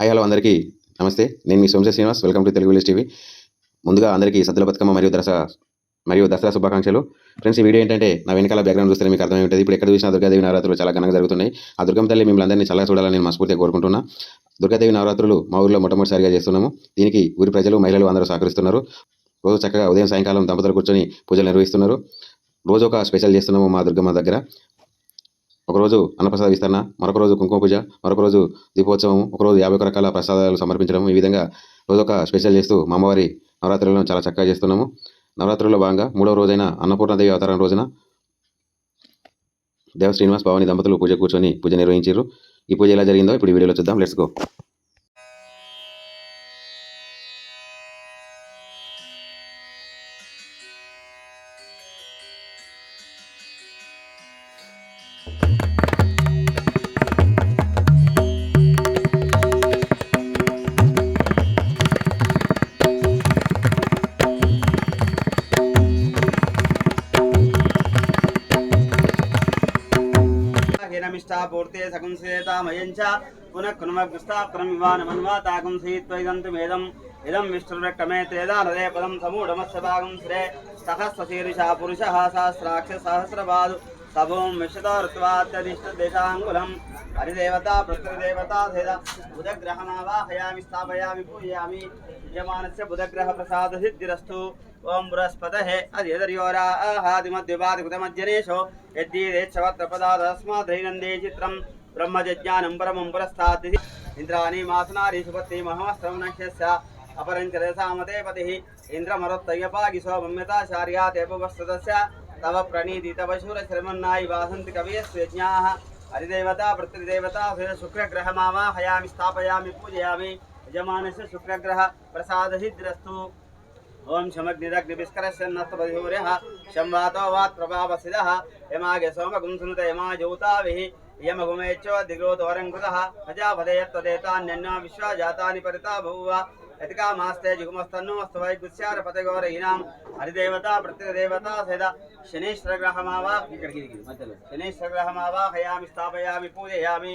Hi hello అందరికీ. నమస్తే. నేను మీ Somashekar Srinivas. Welcome to Telugu village TV ముందుగా అందరికీ సద్దుల బతుకమ్మ మరియు దసరా మరియు దసరా శుభాకాంక్షలు. ఫ్రెండ్స్ ఈ వీడియో ఏంటంటే నా వెనకాల బ్యాక్గ్రౌండ్ చూస్తే మీకు అర్థమై ఉంటుంది. ఇప్పుడు ఎక్కడ చూసినా దుర్గాదేవి నవరాత్రులు చాలా ఘనంగా జరుగుతున్నాయి. ఆ దుర్గమ్మ తల్లి మిమ్మల్ని అందరినీ చాలా చూడాలని నేను మనస్ఫూర్తిగా కోరుకుంటున్నా. దుర్గాదేవి నవరాత్రులు మా ఊరిలో మొట్టమొదటిసారిగా చేస్తున్నాము. దీనికి ఊరి ప్రజలు మహిళలు అందరూ సహకరిస్తున్నారు. రోజు చక్కగా ఉదయం సాయంకాలం దంపతులు కూర్చొని పూజలు నిర్వహిస్తున్నారు. రోజు ఒక స్పెషల్ చేస్తున్నాము మా దుర్గమ్మ దగ్గర. ఒకరోజు అన్నప్రసాద విస్తరణ మరొక రోజు కుంకుమ పూజ మరొక రోజు దీపోత్సవం ఒకరోజు యాభై ఒక రకాల ప్రసాదాలు సమర్పించడం. ఈ విధంగా రోజు ఒక స్పెషల్ చేస్తూ మా అమ్మవారి నవరాత్రులను చాలా చక్కగా చేస్తున్నాము. నవరాత్రుల్లో భాగంగా మూడవ రోజైన అన్నపూర్ణదేవి అవతారం రోజున దేవ శ్రీనివాస్ భవాని దంపతులు పూజ కూర్చొని పూజ నిర్వహించారు ఈ పూజ ఎలా జరిగిందో ఇప్పుడు వీడియోలో చూద్దాం. Let's go. హిరమిష్టాపూర్తే సకుంసేతామయం చ పునః కృమగ్స్తాప్రమివానమన్వాతాకం సీత్వైదంతుమేదం ఇదం విష్ణురక్తమే తేదానదే పదం సమూఢమస్య భాగం శ్రే సహస్రశీర్షా పురుష సహస్రాక్ష సహస్రపాదు సభూం విశతో హరిదేవత ప్రకృతిదేవత పృథ్వీదేవతా సేద బుధగ్రహమావాహయామి స్థాపయామి పూజయామి యజమానస్య బుధగ్రహ ప్రసాద సిద్ధిరస్తు ఓం బృహస్పతః అదియదర్యోరాహాదిమద్విపాదికృతమజ్జనేషో యద్దీదేచ్ఛవత్ర పదాదస్మాదైనందే చిత్రం బ్రహ్మజ్ఞానం పరమం పురస్తాద్ది ఇంద్రాణి మాసనారి సుపత్తి మహమస్త్రం నశ్యస్య అపరంచరసామతే పతి ఇంద్రమరొత్తయ్యపాగి సోమమ్యతాచార్యా తేపవస్తదస్య తవ ప్రణీతి తవ శూర శర్మన్నాయి వాసంతి కవయస్యజ్ఞాః హరిదేవతా పృథ్వీదేవతా శుక్రగ్రహమావాహయామి స్థాపయామి పూజయామి यजमान से शुक्रग्रह प्रसाद ही प्रसादहिद्रस्तु ॐ शमग्निरग्निविष्करस्य शंवात शंवातो वात्प्रभावसिदः यमागे सोम गुंसुनुत यमा सोमगुंसुनुत यमाजोताभिः। यमगुमेच्छोदिग्रोतोरङ्कृतः प्रजापदयत्तदेतान्यन्यो विश्वा जातानि परिता भूव। यतिकामास्ते जुगुमस्तन्नोऽस्तु वै गुस्यार गुस्यारपतिगौरयीनां हरिदेवता प्रत्यगदेवता सहित शनैश्वरग्रहमावाह्य शनैश्वरग्रहमावाहयामि स्थापयामी, पूजयामी।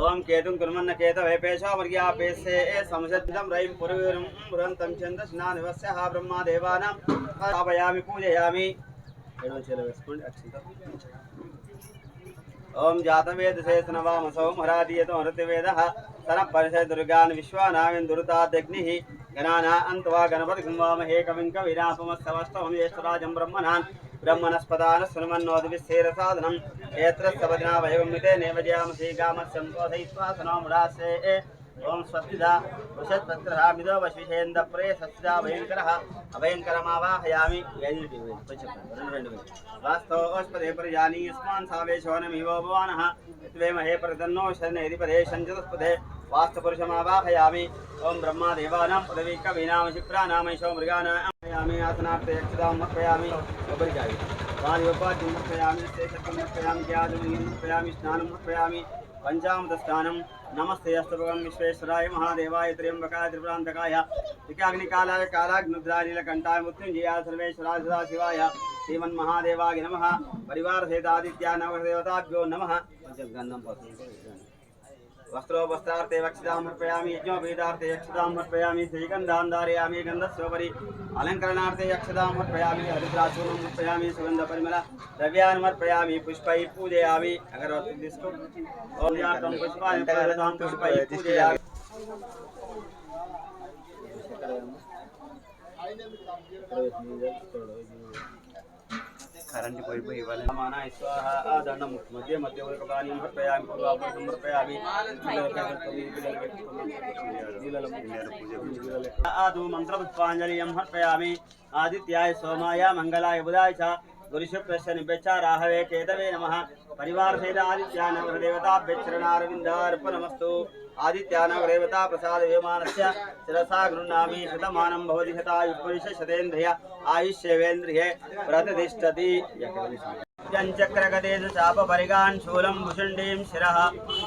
ఓం కేతుం కుర్మన్న కేత వేపేశ వర్యాపేసే సంసద్ధితం రైం పురవీరం పురంతం చంద స్నానివస్య హా బ్రహ్మ దేవానాం స్థాపయామి పూజయామి. ఏడవ చీల వేసుకోండి అక్షింత. ఓం జాతవేద శేషన వామసౌ మరాదీయతో హృతివేద సన పరిసర దుర్గాన్ విశ్వానావిన్ దురుతాదగ్ని గణానా అంతవా గణపతి కుంవామహే కవిం కవిరాపమస్తవస్తవం జ్యేష్ఠరాజం బ్రహ్మణాన్ బ్రహ్మణస్పదాన సుమన్నోదివిశేరసాదనం ఏత్రస్తవదినా వయగమ్మితే నేవజయామసీ గామస్యంపోధయిత్వా సనోముడాసే ओम स्वस्तिदा वृषत्पत्र प्रे सस्तिदा भयंकर अभयंकरमावाहयामि वास्तवस्पदे परयानि यस्मान् सावेशो नमिवो भवानः। त्वेमहे पदवी कवीनाम शिप्राणामैशो मृगाणामयामि आसनार्थे यक्षदां मर्पयामि उपरिचामि वादिवपातिं मर्पयामि शेषत्वं मर्पयामि ज्ञातुं मर्पयामि स्नानं మర్పయామి పంచామృత స్నానం నమస్తే అస్తభగం విశ్వేశ్వరాయ మహాదేవాయ త్ర్యంబకాయ త్రిపురాంతకాయ త్రికాగ్నికాలాయ కాలాగ్నుద్రానీలకంఠాయ మృత్యుంజయాయ సర్వేశ్వరాయ సదాశివాయ శ్రీమన్మహాదేవాయ నమ పరివార సహితాదిత్యా నవదేవతాభ్యో నమ పంచగంధం వస్త్రోపస్తార్థే వక్షితామర్పయామి యజ్ఞోపేతార్థే యక్షతామర్పయామి శ్రీగంధాంధారయామి గంధస్యోపరి అలంకరణార్థే యక్షతామర్పయామి హరిద్రాచూర్ణం సమర్పయామి సుగంధ పరిమళ ద్రవ్యాన్మర్పయామి పుష్పై పూజయామి అగరవత్తి తీసుకో ఓం యాతం పుష్పాన్ని ప్రదదాం పుష్పై పూజయామి కరెంట్ పోయిపోయి ఇవ్వాలి దండం మధ్య మధ్య ఉరకపాని సమర్పయామి పూర్వాపురం సమర్పయామి ఆదు మంత్ర పుష్పాంజలి సమర్పయామి ఆదిత్యాయ సోమాయ మంగళాయ బుధాయ చ. గురుశుప్రశ్య నిభ్యచ్చ కేతవే నమ పరివార సైత ఆదిత్యానవదేవతాభ్యక్షరణారవిందార్పణమస్తు ఆదిత్యానవదేవతా ప్రసాద విమానస్య శిరసా గృహ్ణామి శతమానం భవతి శతాయుపవిశ శతేంద్రియ ఆయుష్యవేంద్రియే ప్రతిష్టతి చక్రగదేశ శాపపరిగాన్ శూలం భుషుండీం శిర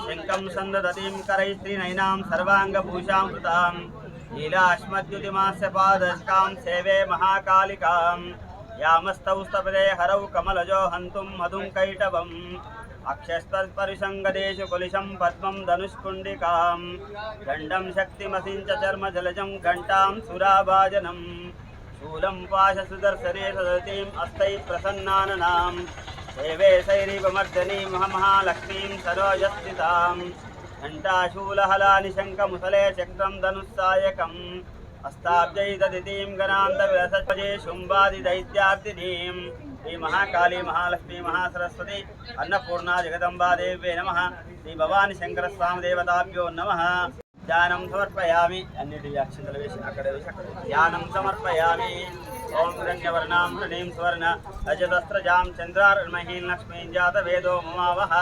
శంకం సందదతీం కరైస్త్రీనైనాం సర్వాంగభూషాం కృతాం లీలాశ్మద్యుతిమాస్య పాదశకాం సేవే మహాకాళికాం యామస్తౌ స్తపదే హరౌ కమలజో హంతుం మధుం కైటవం అక్షస్పరిసంగదేశు కులిశం పద్మం ధనుష్కుండికాం దండం శక్తిమసించ చర్మ జలజం ఘంటాం సురాభాజనం శూలం పాశ సుదర్శనే సదతీం అస్తై ప్రసన్నాననాం దేవే శైరీపమర్దనీం మహామహాలక్ష్మీం సరోజస్థితాం ఘంటాశూలహలాని శంఖముసలే చక్రం ధనుస్సాయకం ददितीं गणान्तविरसजे शुम्भादिदैत्यार्दिनीं श्रीमहाकाली महालक्ष्मी महासरस्वती अन्नपूर्णा जगदम्बा देव्ये नमः श्रीभवानीशङ्करस्वामिदेवताभ्यो नमः ధ్యానం సమర్పయామి అన్నిటి వ్యాఖ్యలు వేసి అక్కడ వేసి అక్కడ వేసి. ధ్యానం సమర్పయామి ఓం హిరణ్యవర్ణాం హృణీం స్వర్ణ రజతస్త్రజాం చంద్రార్మహీం లక్ష్మీం జాత వేదో మమావహ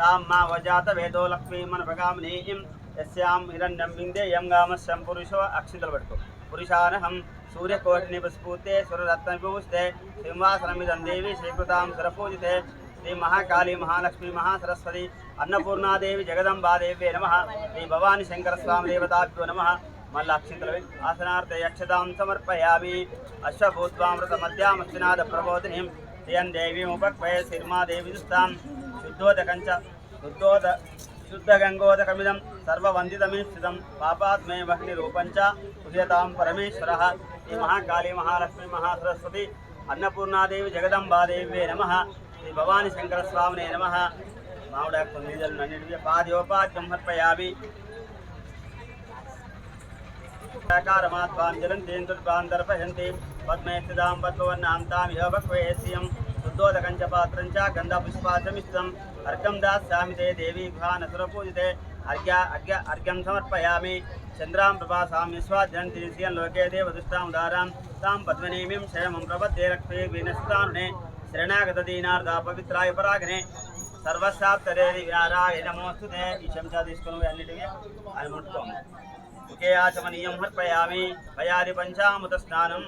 తాం మా వజాత వేదో లక్ష్మీం మనపగామినీం యస్యాం హిరణ్యం విందే యం గామ శం పురుషో అక్షింతలు పట్టుకో పురుషానహం సూర్యకోటిని స్ఫూర్తే సురరత్న విభూస్తే సింహాసనమిదం దేవి శ్రీకృతాం సురపూజితే శ్రీ మహాకాళీ మహాలక్ష్మి మహాసరస్వతి అన్నపూర్ణాదేవి జగదంబాదేవే నమ శ్రీ భవాని శంకరస్వామి దేవతాభ్యో నమ మళ్ళీ అక్షింతలు ఆసనార్థ యక్షతాం సమర్పయామి అశ్వభూత్వామృత మధ్యామస్తినాథ ప్రబోధిని శ్రియం దేవీముపక్వయ శిర్మాదేవి దుస్తాం శుద్ధోదకంచ శుద్ధోద శుద్ధగంగోదకమిదం సర్వవందితమీప్సితం పాపాత్మే వహ్ని రూపంచ ఉదయతాం పరమేశ్వర శ్రీ మహాకాళీ మహాలక్ష్మి మహాసరస్వతి అన్నపూర్ణాదేవి జగదంబాదేవ్యే నమ శ్రీ భవాని శంకర స్వామినే నమ మామిడాకు తొమ్మిది అన్నిటి పాద్యోపాద్యం సమర్పయామి సాకారమాత్వాం జలంతేంద్రుద్వాం దర్పయంతి పద్మేస్థితాం పద్మవర్ణాంతాం పద్మవర్ణాం ఇహ భక్వేస్యం శుద్ధోదకం చ పాత్రం చ గంధపుష్పాచమిస్తం అర్ఘం దాస్యామి తే దేవీ భానసురపూజితే అర్ఘ్య అర్ఘ్య అర్ఘ్యం సమర్పయామి చంద్రాం ప్రభాసాం విశ్వాద్యంతి శ్రియం లోకే దేవదుష్టాం ఉదారాం తాం పద్మనీమిం క్షేమం ప్రపద్దే లక్ష్మీ వినస్తానునే శరణాగత దీనార్థ పవిత్రాయ పరాగనే సర్వశాప్తరేది వినారాయ నమోస్తుతే ఈ చెంచా తీసుకుని అన్నిటివి అది ముట్టుకోము ఒకే ఆచమనీయం సమర్పయామి భయాది పంచామృత స్నానం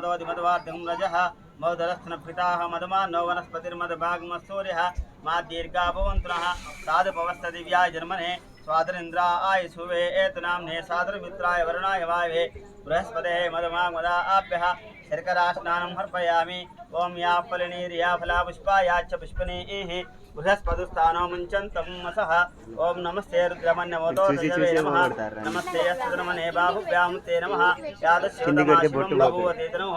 मदोदि मदवाद्यं रजः मौदरस्थनभृताः मदमा, नो वनस्पतिर्मदभागमसूर्यः मा दीर्घा भवन्तुनः। साधुपवस्त दिव्याय जन्मने स्वादरिन्द्रा आय सुवे एतनाम्ने सादरमित्राय वरुणाय वायवे। बृहस्पते मदमाग्मदा आप्यः, शर्करास्नानं हर्पयामि ओम या फलिनी रिया फला पुष्पा या च पुष्पनीः। ఫలా పుష్పాయాచ్చ పుష్పనీః బృహస్పతిస్థానో ముంచంతం మసః ఓం నమస్తే రుద్రమన్యమోతో నమః. నమస్తే అస్తుద్రమనే బాహుభ్యాం తే నమః యాదశివం బభూవతేతను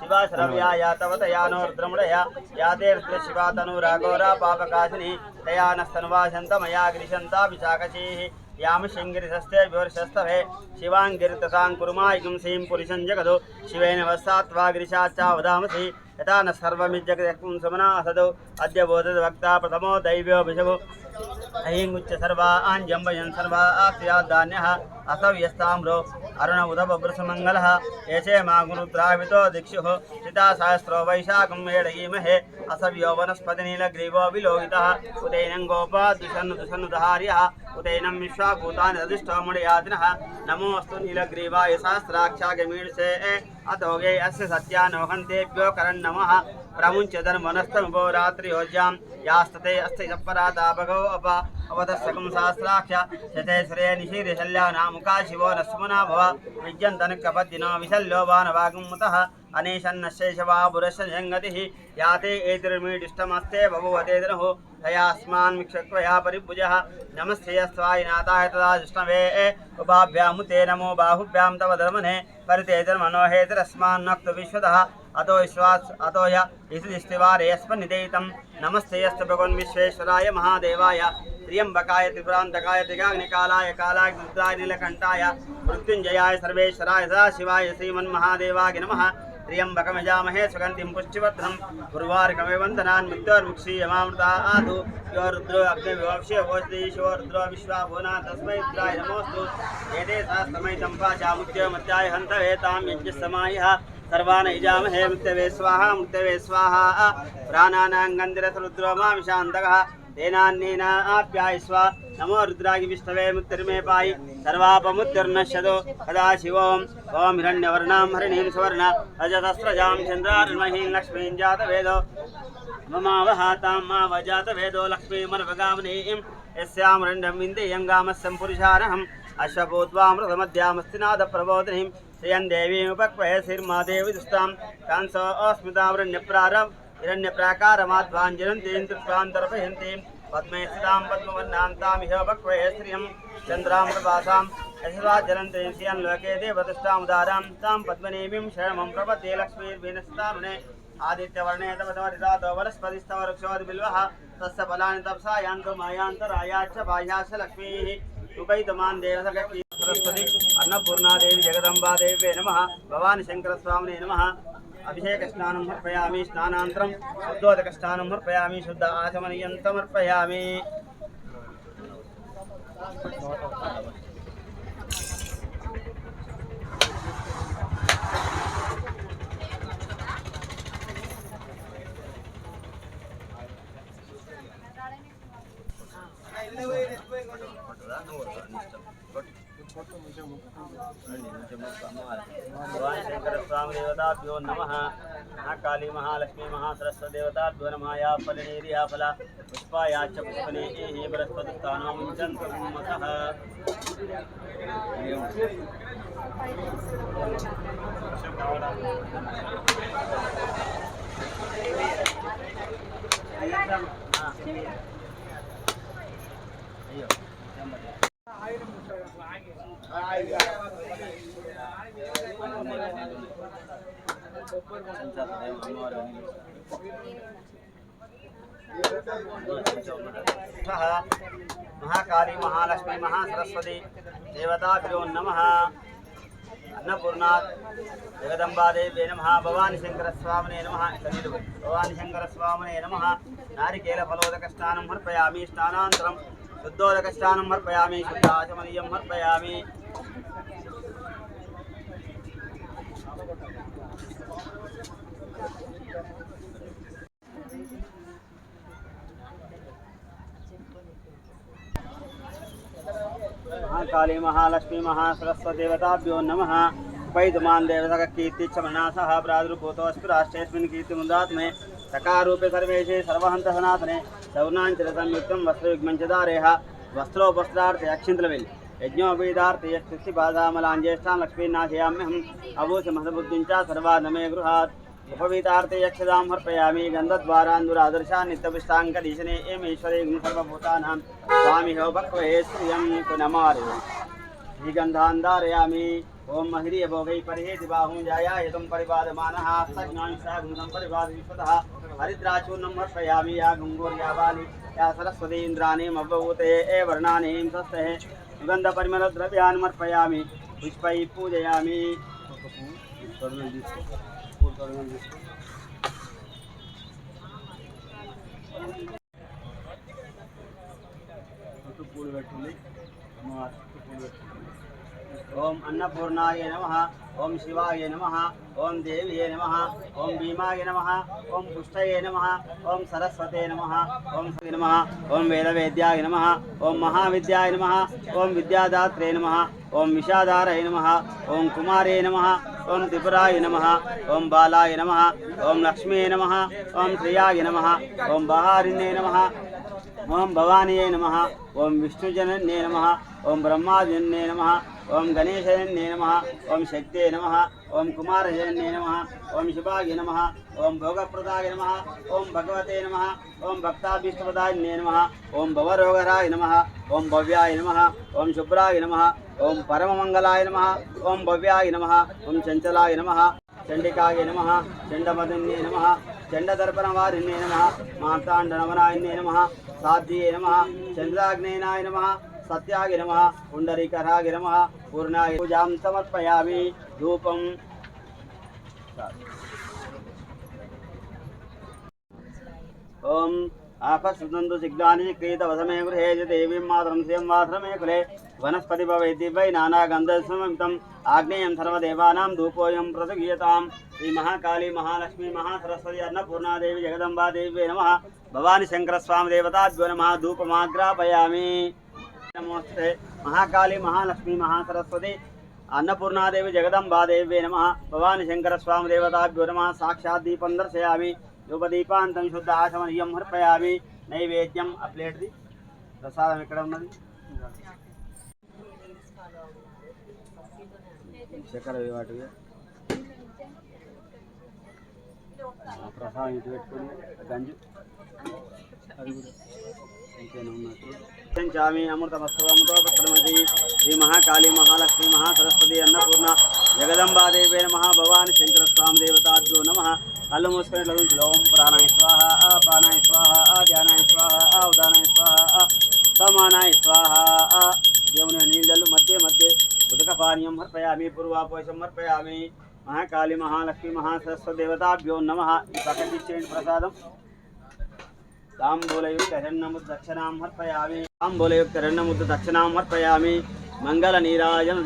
శివాశ్రవ్యాయ తవ తయానోర్ద్రముడయ యాదే రుద్ర శివా తనురాఘోరా పాపకాశిని. తయానస్తనువాసంత మయా గిరిశంతా విశాఖశీః. యామ శంగిరిశస్తే వివర్షస్తవే శివాంగిరితతాం కురుమాయికం సీం పురుషం జగదు. శివేన వస్సాత్వా గిరిశాచ్చా వదామసి. యథా న సమనా సుమనాసదు అద్య బోధ వక్త ప్రథమో దైవ్యో విషమో ऐङ्गुच्च सर्वा आञ्जम्बयन् सर्वा आस्या धान्यः असव्यस्ताम्रो अरुण उदपग्रसुमङ्गलः एषे मा गुरुद्रावितो दिक्षुः सीता सहस्रो वैशाखं मेढयीमहे असव्यो वनस्पतिनीलग्रीवो विलोहितः उदैनं गोपाद्विषन्नु दुषन्नुधार्यः उदैनं विश्वाभूतानि अधिष्ठोमुडयादिनः नमोऽस्तु नीलग्रीवाय सहस्राक्षागमीषे अतोगे अस्य सत्यानोहन्तेभ्यो करन्नमः ప్రముంచదన్మనస్తముభో రాత్రియోజ్యాం యాస్తతే అస్తి సప్పరాతాపగో అప అవతస్సకం సహస్రాక్ష శతే శ్రే నిశీర్యశల్యానాముఖా శివో నస్మనా భవ విద్యంతనుకపద్దినో విశల్యో వానవాగుముతః అనేషన్నశేషవాపురశంగతిः యాతే ఏతిర్మీడిష్టమస్తే బభువతేదనుः తయాస్మాన్ మిక్షత్వయా పరిభుజः నమస్తే అస్వాయ నాథాయ తదా విష్ణవే ఉభాభ్యాము తే నమో బాహుభ్యాం తవ अतो विश्वास, अतो य। इति नमस्ते यस्तु भगवन् विश्वेश्वराय महादेवाय। त्र्यम्बकाय, त्रिपुरान्तकाय त्रिगाग्निकालाय कालाग्निद्राय नीलकंठाय मृत्युंजयाय सर्वेश्वराय, सदाशिवाय श्रीमन्महादेवाय नमः। त्र्यम्बकमजामहे सुगंधि पुष्टिवर्धनं। गुरुवार्कमे वन्दनान् मृत्योर्मुक्षीयमामृता आदु। यो रुद्रो अग्निविवक्षे वोषधीशो रुद्रो विश्वाभुवना तस्मै रुद्राय नमोऽस्तु। एते सहस्रमयि सम्पाचामुद्योमध्याय हन्तवेतां यज्ञसमायः। सर्वान् यजामहे मृत्यवे स्वाहा मृत्यवे स्वाहा प्राणानाङ्गन्दिरसरुद्रो मामिषान्तकः तेनान्नेन आप्यायस्व नमो रुद्रागि विष्णवे मुक्तिर्मे पायि सर्वापमुत्तिर्नश्यतो कदा शिवों ॐ हिरण्यवर्णां हरिणीं सुवर्ण अजतस्रजां चन्द्रार्महीं लक्ष्मीं जातवेदो ममावहातां मावजातवेदो लक्ष्मीमनभगामनीं यस्यां रण्डं विन्देयङ्गामस्यं पुरुषारहम् अश्वभूत्वामृतमध्यामस्ति नादप्रबोधिनीं श्रियं देवीमुपक्वय श्रीर्मादेवीदुष्टां तान् स अस्मितावरण्यप्रारम् हिरण्यप्राकारमाध्वाञ्जनं तेन तृप्तां दर्पयन्तीं पद्मे स्थितां पद्मवन्नान्तामिह पक्वय श्रियं चन्द्रां प्रभासां यशस्वाजलन्तेन लोके देवदुष्टामुदारां। तां पद्मनेमीं शरणमं प्रपते लक्ष्मीर्वीनस्तारुणे। आदित्यवर्णे तपतवरिदातवनस्पतिस्तवृक्षोद्बिल्वः तस्य फलानि तपसा यान्तु मायान्तराया च बाह्या च लक्ष्मीः उपैतमान् देवसगति సరస్వతి అన్నపూర్ణాదేవి జగదంబాదేవే నమ. భవాని శంకర స్వామిని నమ. అభిషేక స్నానం అర్పయామి స్నానాంతరం శుద్ధోదక స్నానం అర్పయామి శుద్ధ ఆచమనీయంతం అర్పయామి. भगवान शंकर स्वामी नमः। महाकाली महालक्ष्मी महासरस्वदेवताभ्यो नमः या फलनेरिया फला पुष्पा च पुष्पनेः बृहस्पतिस्थानं चन्द्रमतः మహాకాళీ మహాలక్ష్మి మహాసరస్వతి దేవతాభ్యో నమ. అన్నపూర్ణాత్ జగదంబాదేవ్యే నమ. భవాని శంకరస్వామినే నమ. భవాని శంకరస్వామినే నమ. నారికేల ఫలోదక స్నానం సమర్పయామి స్నానాంతరం शुद्धोदकष्टानमर्पयामि महाकाली, महालक्ष्मी महासरस्वदेवताभ्यो नम। वैदमान देवता का कीर्ति क्षमनाशः प्रादुर्भूतोऽस्मि राष्ट्रेऽस्मिन् कीर्तिमुदात्मे सकारूपे सर्वेषे सर्वहन्तसनासने శవనాంచలసంయుక్తం వస్త్రయుగ్మంచదారేహ వస్త్రోపస్త్రార్థ యక్షింతలవిల్ యజ్ఞోపేదార్థ యక్షి బాధామలాంజేష్టాం లక్ష్మీనాశయామ్యహం అభూషి మహదబుద్ధించ సర్వాధమే గృహాత్. ఉపవీతార్థ యక్షదాం హర్పయామి గంధద్వారాందురాదర్శా నిత్యపిష్టాంకదీశనే ఏమేశ్వరే సర్వభూతానాం స్వామి హో భక్వే శ్రియం పునమారు శ్రీగంధాంధారయామి. ओम महिरी अभोगै परहे दिबाहुं जाया यदं परिवादमानः सज्ञांसा गुणं परिवाद विश्वतः हरिद्राचूर्णं हर्षयामि या गङ्गोर्या बाली, या सरस्वती इन्द्राणीम् अवभूते ए वर्णानीं सस्तः सुगन्धपरिमलद्रव्यान्मर्पयामि पुष्पैः पूजयामि। पूल बैठे पूल बैठे ఓం అన్నపూర్ణాయ నమ ఓం శివాయ నమ ఓం దేవ్యే నమ ఓం భీమాయ నమ ఓం పుష్టయే నమ ఓం సరస్వతే నమ ఓం సవి నమ ఓం వేదవేద్యాయ నమ ఓం మహావిద్యాయ నమ ఓం విద్యాదాత్రే నమ ఓం విషాదారయ నమ ఓం కుమారే నమ ఓం త్రిపురాయ నమ ఓం బాలాయ నమ ఓం లక్ష్మీ నమ ఓం శ్రియాయ నమ ఓం బహారిణ్యే నమ ఓం భవానీయే నమ ఓం విష్ణుజనన్యే నమ ఓం బ్రహ్మాజన్యే నమ ఓం గణేశజన్యే నమ ఓం శక్తే నమ ఓం కుమారజన్యే నమ ఓం శివాయ నమ ఓం భోగప్రదాయ నమ ఓం భగవతే నమ ఓం భక్తాభీష్టపదాయన్నే నమ ఓం భవరోగరాయ నమ ఓం భవ్యాయ నమ ఓం శుభ్రాయ నమ ఓం పరమమంగళాయ నమ ఓం భవ్యాయ నమ ఓం చంచలాయ నమ చండికాయ నమ చండమదన్యే నమ చండదర్పణవారిణ్యే నమ మార్తాండనవనాయన్యే నమ సాధ్యే నమ చంద్రాగ్నేనాయ నమ సత్యాగి నమ పుండరీకరాగి నమ పూర్ణాయ పూజాం సమర్పయామి ధూపం నమస్కారం ఓం ఆపస్సుదంతు శిగ్లాని క్రీత వసమే గృహే చ దేవీం మాతరం శ్రీం వాసరమే కులే వనస్పతి భవైతి వై నానాగంధస్వమితం ఆగ్నేయం సర్వదేవానాం ధూపోయం ప్రసగీయతాం శ్రీ మహాకాళీ మహాలక్ష్మి మహాసరస్వతి అన్నపూర్ణాదేవి జగదంబాదేవి నమ భవాని శంకర స్వామి దేవతాభ్యో నమ ధూపమాగ్రాపయామి నమస్తే మహాకాళీ మహాలక్ష్మి మహాసరస్వతి అన్నపూర్ణాదేవి జగదంబాదేవి నమ భవాని శంకర స్వామి దేవతాభ్యో నమ సాక్షాత్ దీపం దర్శయామి ధూపదీపాంతం శుద్ధ ఆచమనీయం సమర్పయామి నైవేద్యం ఆ ప్లేట్ది ప్రసాదం ఎక్కడ ఉన్నది? చక్కెర వాటివి. ఆ ప్రసాదం ఇటు పెట్టుకుని గంజు. అది పంచామి అమృత ఉన్నట్టు శ్రీ మహాకాళి మహాలక్ష్మి మహాసరస్వతి అన్నపూర్ణ జగదంబాదేవే నమ. భవాని శంకర స్వామి నమ. కళ్ళు మూసుకొని ఇట్లా నుంచి ప్రాణాయ స్వాహ ఆ ప్రాణాయ స్వాహ ఆ ధ్యానాయ స్వాహ ఆ ఉదానాయ స్వాహ ఆ సమానాయ స్వాహ. ఆ దేవుని నీళ్ళు మధ్య మధ్య ఉదక పానీయం సమర్పయామి పూర్వాపోషం సమర్పయామి మహాకాళి మహాలక్ష్మి మహాసరస్వతి దేవతాభ్యో నమ. ఈ ప్రకటించేయండి ప్రసాదం? తాంబూలయుక్త రెండముద్ద దక్షిణాం అర్పయామి తాంబూలయుక్త రెండముద్ద దక్షిణాం అర్పయామి మంగళ. నీరాజన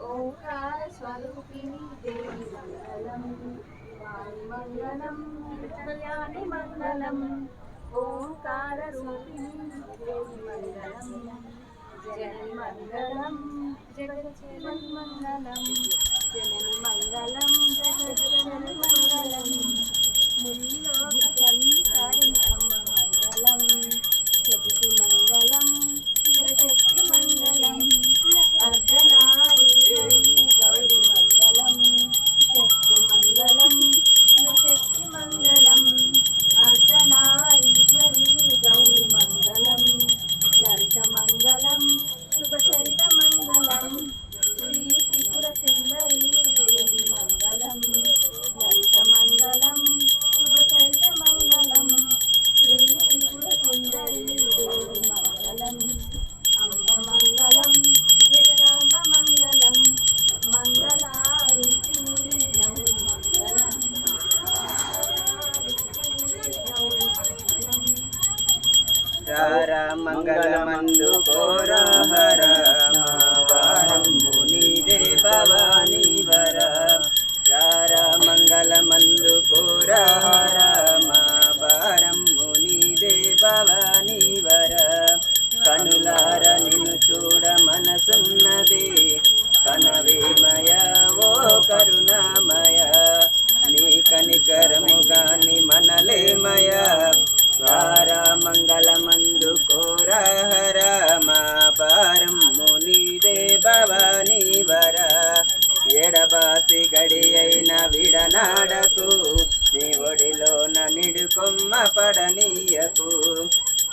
దీపం మంగళం మంగళం జగదాంబ మంగళం మంగళారూపిణి గౌరి మంగళం మంగళం ఓంకార స్వరూపిణి దేవి మంగళం వాణి మంగళం కళ్యాణి మంగళం. ఓంకార రూపిణి దేవి మంగళం జనని మంగళం జగజ్జనని మంగళం జనని మంగళం జగజ్జనని మంగళం.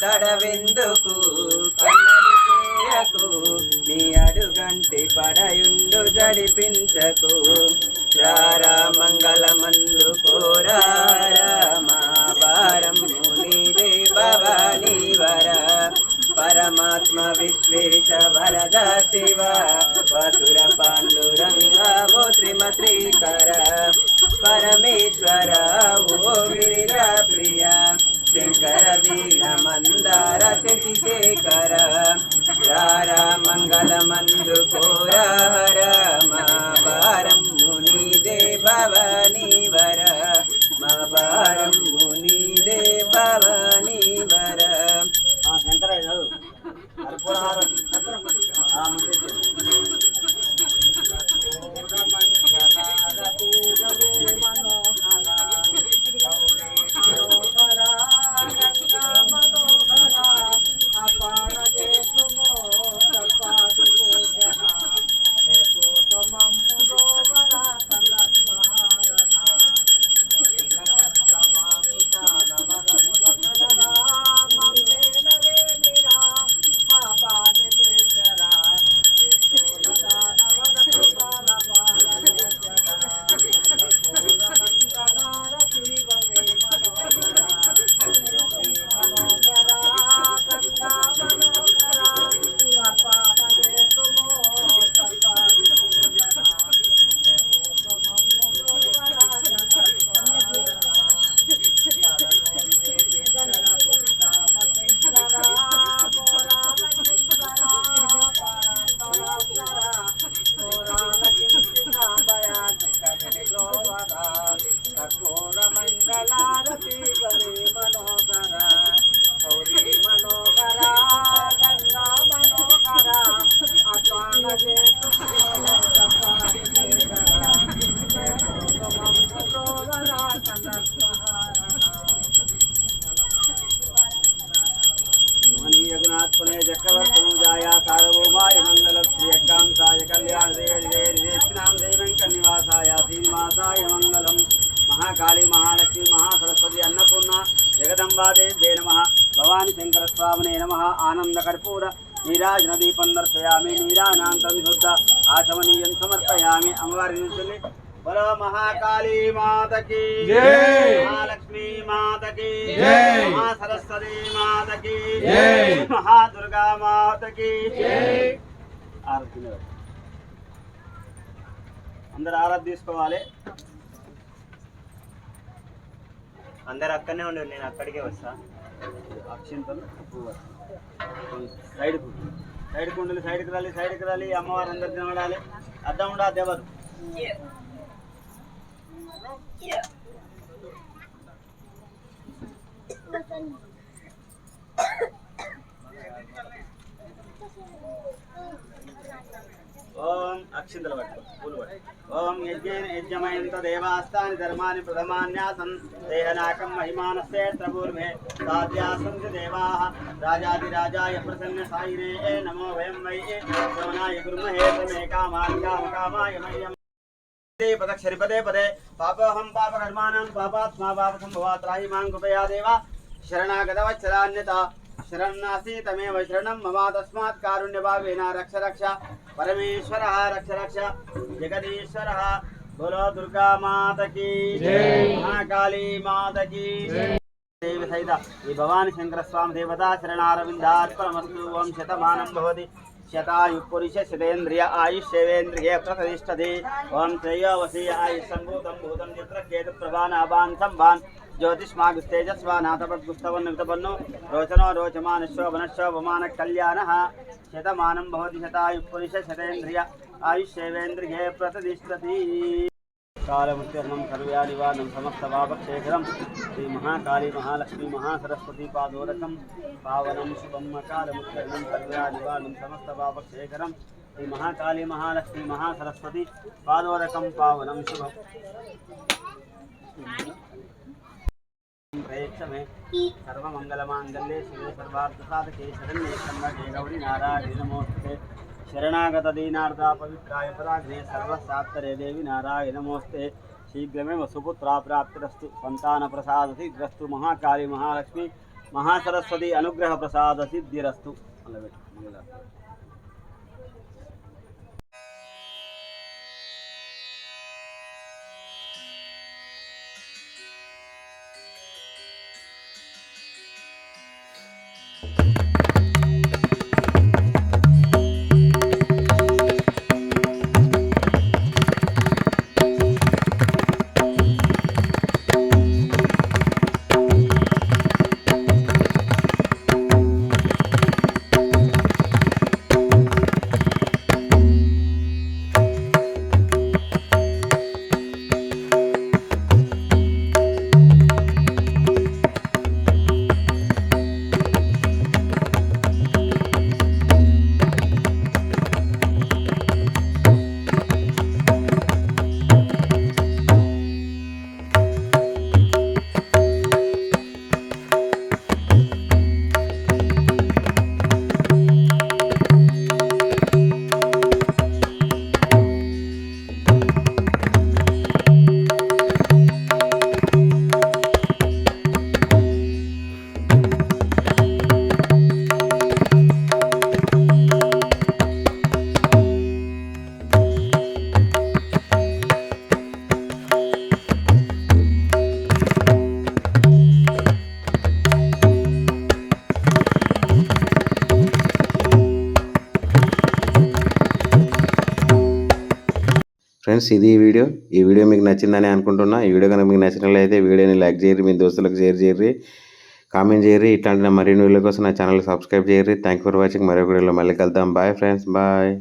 తడవెందుకు? నీరాజన దీపం దర్శయామి నీరానాంతం శుద్ధ ఆచమనీయం సమర్పయామి అమ్మవారి నుంచి బలో మహాకాళీ మాతకి. మహాలక్ష్మీ మాతకి జై. మహాసరస్వతి మాతకి. మహాదుర్గా మాతకి నిలబడి. అందరు ఆరాధ తీసుకోవాలి అందరు అక్కడనే ఉండి నేను అక్కడికే వస్తా అక్షింతలు పువ్వు సైడ్ సైడ్ కుండలు సైడ్కి రాలి సైడ్కి రాలి అమ్మవారు అందరు తినబడాలి అడ్డం ఉండా దేవరు ఓం అక్షింతలు పట్టు పూలు పట్టు ఓం యజ్ఞేన యజ్ఞమయంత దేవాస్తాని ధర్మాని ప్రథమాన్యాసం దేహనాకం మహిమానశ్చేత్రపూర్వే సాధ్యాసంతి దేవాః రాజాదిరాజాయ ప్రసన్న సాయినే నమో వయం వై శ్రవణాయ గురుమహే త్వమే కామాన్ కామకామాయ మహ్యం. పదక్షరి పదే పదే పాపోహం పాపకర్మాణం పాపాత్మా పాపసంభవా త్రాహి మాం కృపయా దేవ శరణాగతవత్సరాన్యత శరణాసి తమేవ శరణం మమ తస్మాత్ కారుణ్యభావేన రక్ష రక్ష పరమేశ్వర రక్ష రక్ష జగదీశ్వర బోలో దుర్గా మాతకి. మహాకాళీ మాతకి దేవి సహిత ఈ భవాని శంకర స్వామి దేవతా శరణారవిందార్పణమస్తు ఓం శతమానం భవతి శతాయు పురుష శతేంద్రియ ఆయుష్యేంద్రియ ప్రతిష్టతి ఓం శ్రేయోవసి ఆయుష్ సంభూతం భూతం చిత్ర కేతు ప్రభానాభాన్ సంభాన్ జ్యోతిష్మాగుస్తేజస్వానాథపద్గుస్తవన్నుతపన్ను రోచనో రోచమాన శోభన శోభమాన కళ్యాణ శతమానం భవతి శతాయు పురుష శతేంద్రియ ఆయుష్యేంద్రియ ప్రతిష్టతి కాలముత్యర్ణం సర్వ్యానివారణం సమస్తవాపక్షేఖరం శ్రీ మహాకాళీ మహాలక్ష్మీ మహాసరస్వతి పాదోదకం పావనం శుభం కాలముత్యర్ణం సర్వ్యానివారణం సమస్తవాపక్షేఖరం శ్రీ మహాకాళీ సర్వమంగళమాంగళ్యే శివే సర్వార్థసాధకే శరణ్యే కన్నడే గౌరి నారాయణ నమోస్తే శరణాగత దీనార్థ పవిత్రాయ పరాగ్నే సర్వశాస్త్రే దేవి నారాయణ నమోస్తే శీఘ్రమేవ సుపుత్రా సంతాన సిద్ధిరస్తు మహాకాళి మహాలక్ష్మి మహాసరస్వతి అనుగ్రహ ప్రసాద సిద్ధిరస్తు మొదలుపెట్టు మంగళ ఫ్రెండ్స్ ఇది ఈ వీడియో. ఈ వీడియో మీకు నచ్చిందని అనుకుంటున్నా. ఈ వీడియో కనుక మీకు నచ్చినట్లయితే వీడియోని లైక్ చేయరు మీ దోస్తులకు షేర్ చేయరు కామెంట్ చేయరు ఇట్లాంటి మరిన్ని వీడియో కోసం నా ఛానల్ సబ్స్క్రైబ్ చేయరు థ్యాంక్ ఫర్ వాచింగ్ మరొక వీడియోలో మళ్ళీ కలుద్దాం. Bye friends bye